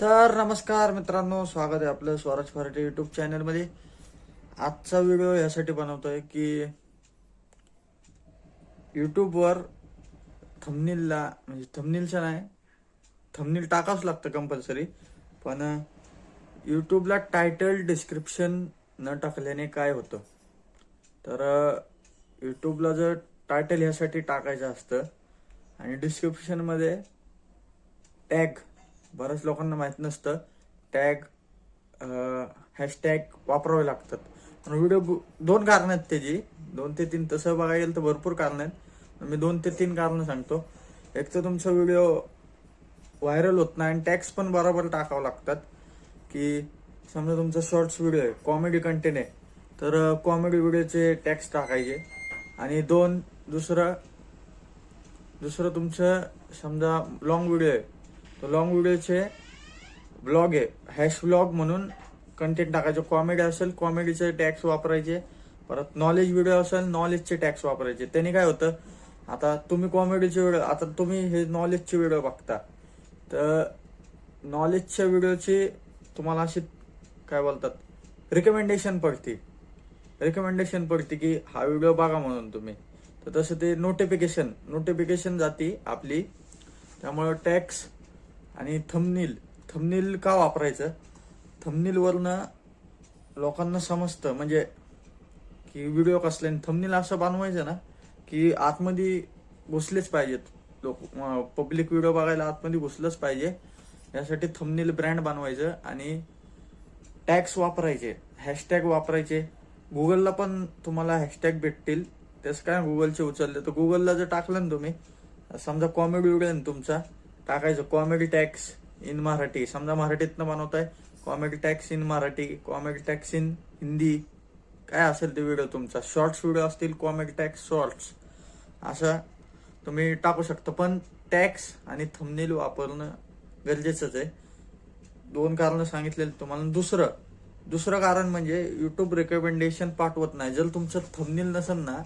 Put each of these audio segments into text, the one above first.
तर नमस्कार मित्रांनो स्वागत आहे आपलं स्वराज फराटे युट्यूब चॅनलमध्ये आजचा व्हिडिओ यासाठी बनवतोय की यूट्यूबवर थमनीलला म्हणजे थंबनीलच्या नाही थमनील टाकावंच लागतं कंपल्सरी पण यूट्यूबला टायटल डिस्क्रिप्शन न टाकल्याने काय होतं? तर यूट्यूबला जर टायटल ह्यासाठी टाकायचं असतं आणि डिस्क्रिप्शनमध्ये टॅग बऱ्याच लोकांना माहीत नसतं. टॅग हॅशटॅग वापरावे लागतात. आणि व्हिडिओ दोन कारण आहेत त्याची. दोन ते तीन तसं बघायला गेलं तर भरपूर कारण आहेत. मी दोन ते तीन कारण सांगतो. एक तर तुमचा व्हिडिओ व्हायरल होत नाही आणि टॅक्स पण बरोबर टाकावं लागतात. की समजा तुमचा शॉर्ट्स व्हिडिओ आहे कॉमेडी कंटेंट आहे. तर कॉमेडी व्हिडिओचे टॅक्स टाकायचे. आणि दोन दुसरं दुसरं तुमचं समजा लॉंग व्हिडिओ आहे. तर लॉंग व्हिडिओचे ब्लॉग आहे. हॅश ब्लॉग म्हणून कंटेंट टाकायचं. कॉमेडी असेल कॉमेडीचे टॅक्स वापरायचे. परत नॉलेज व्हिडिओ असेल नॉलेजचे टॅक्स वापरायचे. त्याने काय होतं आता तुम्ही कॉमेडीचे व्हिडिओ आता तुम्ही हे नॉलेजचे व्हिडिओ बघता. तर नॉलेजच्या व्हिडिओची तुम्हाला अशी काय बोलतात रिकमेंडेशन पडते. रिकमेंडेशन पडते की हा व्हिडिओ बघा म्हणून तुम्ही. तर तसं ते नोटिफिकेशन नोटिफिकेशन जाते आपली. त्यामुळं टॅक्स आणि थमनील थमनील का वापरायचं? थमनीलवरनं लोकांना समजतं. म्हणजे की व्हिडिओ कसले थमनील असं बनवायचं ना की आतमध्ये घुसलेच पाहिजेत लोक पब्लिक व्हिडिओ बघायला आतमध्ये घुसलंच पाहिजे. यासाठी थमनील ब्रँड बनवायचं आणि टॅग्स वापरायचे. हॅशटॅग वापरायचे. गुगलला पण तुम्हाला हॅशटॅग भेटतील. तेच काय गुगलचे उचलले. तर गुगलला जर टाकलं ना तुम्ही समजा कॉमेडी व्हिडिओ आहे ना तुमचा टाकायचं कॉमेडी टॅक्स इन मराठी. समजा मराठीतनं बनवताय comedy tags in Marathi comedy tags in Hindi. काय असेल ते व्हिडिओ तुमचा? शॉर्ट्स व्हिडिओ असतील कॉमेडी टॅक्स शॉर्ट्स असं तुम्ही टाकू शकता. पण टॅक्स आणि थंबनेल वापरणं गरजेचंच आहे. दोन कारण सांगितलेलं तुम्हाला. दुसरं दुसरं कारण म्हणजे युट्यूब रेकमेंडेशन पाठवत नाही. जर तुमचं थंबनेल नसेल ना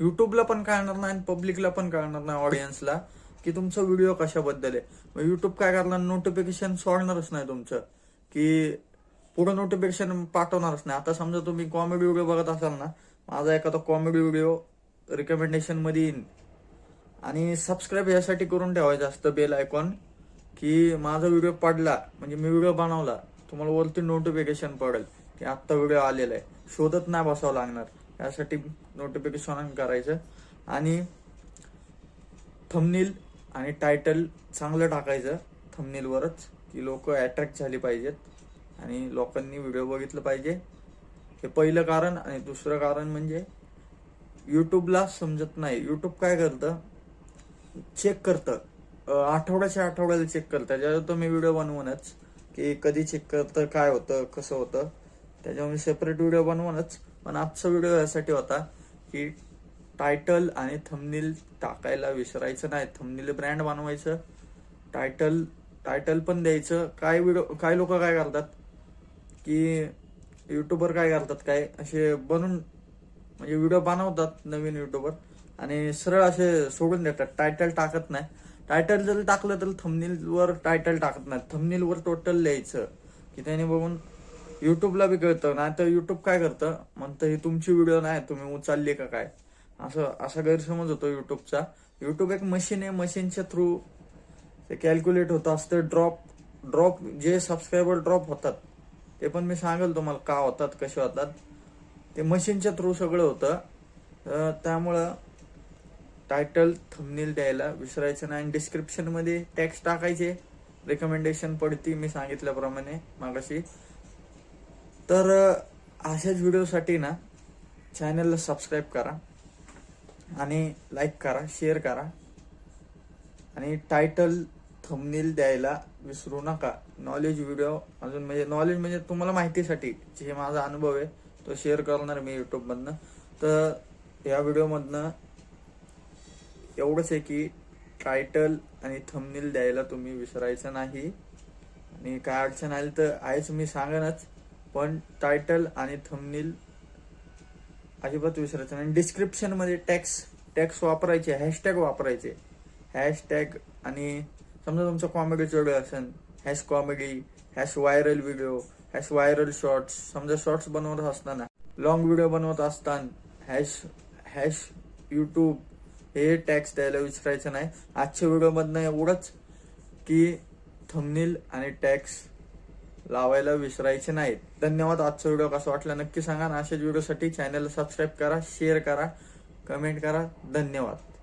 युट्यूबला पण कळणार नाही आणि पब्लिकला पण कळणार नाही ऑडियन्सला की तुमचा व्हिडिओ कशाबद्दल आहे? मग युट्यूब काय करणार? नोटिफिकेशन सोडणारच नाही तुमचं. की पुढं नोटिफिकेशन पाठवणारच नाही. आता समजा तुम्ही कॉमेडी व्हिडिओ बघत असाल ना माझा एखादा कॉमेडी व्हिडिओ रिकमेंडेशनमध्ये येईन. आणि सबस्क्राईब यासाठी करून ठेवायचं असतं बेल आयकॉन की माझा व्हिडिओ पडला म्हणजे मी व्हिडिओ बनवला तुम्हाला वरती नोटिफिकेशन पडेल की आत्ता व्हिडिओ आलेला आहे. शोधत नाही बसावं लागणार. यासाठी नोटिफिकेशन करायचं. आणि थमनील आणि टायटल चांगलं टाकायचं थंबनेलवरच की लोक अट्रॅक्ट झाली पाहिजेत. आणि लोकांनी व्हिडिओ बघितलं पाहिजे. हे पहिलं कारण आणि दुसरं कारण म्हणजे युट्यूबला समजत नाही. युट्यूब काय करतं? चेक करतं. आठवड्याच्या आठवड्याला चेक करतं. ज्यावेळेस तुम्ही व्हिडिओ बनवूनच की कधी चेक करतं काय होतं कसं होतं त्याच्यामुळे सेपरेट व्हिडिओ बनवूनच. पण आजचा व्हिडिओ यासाठी होता की टायटल आणि थंबनेल टाकायला विसरायचं नाही. थंबनेल ब्रँड बनवायचं. टायटल टायटल पण द्यायचं. काय व्हिडिओ काय लोक काय करतात? की युट्यूबर काय करतात? काय असे बनून म्हणजे व्हिडिओ बनवतात नवीन युट्यूबर आणि सरळ असे सोडून देतात. टायटल टाकत नाही. टायटल जर टाकलं तर थंबनेलवर टायटल टाकत नाही. थंबनेलवर टोटल लिहायचं. की त्याने बघून युट्यूबला बी कळतं. नाही तर युट्यूब काय करतं? म्हणतं ही तुमची व्हिडिओ नाही. तुम्ही उचलली का काय? असं असा गैरसमज होतो युट्यूबचा युट्यूब एक मशीन आहे मशीनच्या थ्रू ते कॅल्क्युलेट होतं असतं ड्रॉप ड्रॉप जे सबस्क्रायबर ड्रॉप होतात ते पण मी सांगेल तुम्हाला का होतात कसे होतात. ते मशीनच्या थ्रू सगळं होतं. त्यामुळं टायटल थंबनेल द्यायला विसरायचं नाही. आणि डिस्क्रिप्शनमध्ये टॅक्स टाकायचे. रिकमेंडेशन पडती मी सांगितल्याप्रमाणे मागाशी. तर अशाच व्हिडिओसाठी ना चॅनलला सबस्क्राईब करा. आणि लाईक करा शेअर करा. आणि टायटल थंबनेल द्यायला विसरू नका. नॉलेज व्हिडिओ अजून म्हणजे नॉलेज म्हणजे तुम्हाला माहितीसाठी जे माझा अनुभव आहे तो शेअर करणार मी यूट्यूबमधनं तर या व्हिडिओमधनं एवढंच आहे की टायटल आणि थंबनेल द्यायला तुम्ही विसरायचं नाही. आणि काय अडचण आली तर आहेच मी सांगेनच. पण टायटल आणि थंबनेल अजिबात विसरायचं नाही. डिस्क्रिप्शनमध्ये टॅक्स टॅक्स वापरायचे हॅशटॅग वापरायचे. हॅशटॅग आणि समजा तुमचं कॉमेडीचं व्हिडिओ असेल hash comedy hash viral video hash viral shorts समजा शॉर्ट्स बनवत असताना लॉंग व्हिडिओ बनवत असताना हॅश हॅश यूट्यूब हे टॅक्स द्यायला विसरायचं नाही. आजच्या व्हिडिओमधनं एवढंच की थंबनेल आणि टॅक्स लावायला विसरायचे नाहीत. धन्यवाद. आजचा व्हिडिओ कसा वाटला नक्की सांगा आणि अशाच व्हिडिओसाठी चॅनलला सबस्क्राईब करा शेअर करा कमेंट करा. धन्यवाद.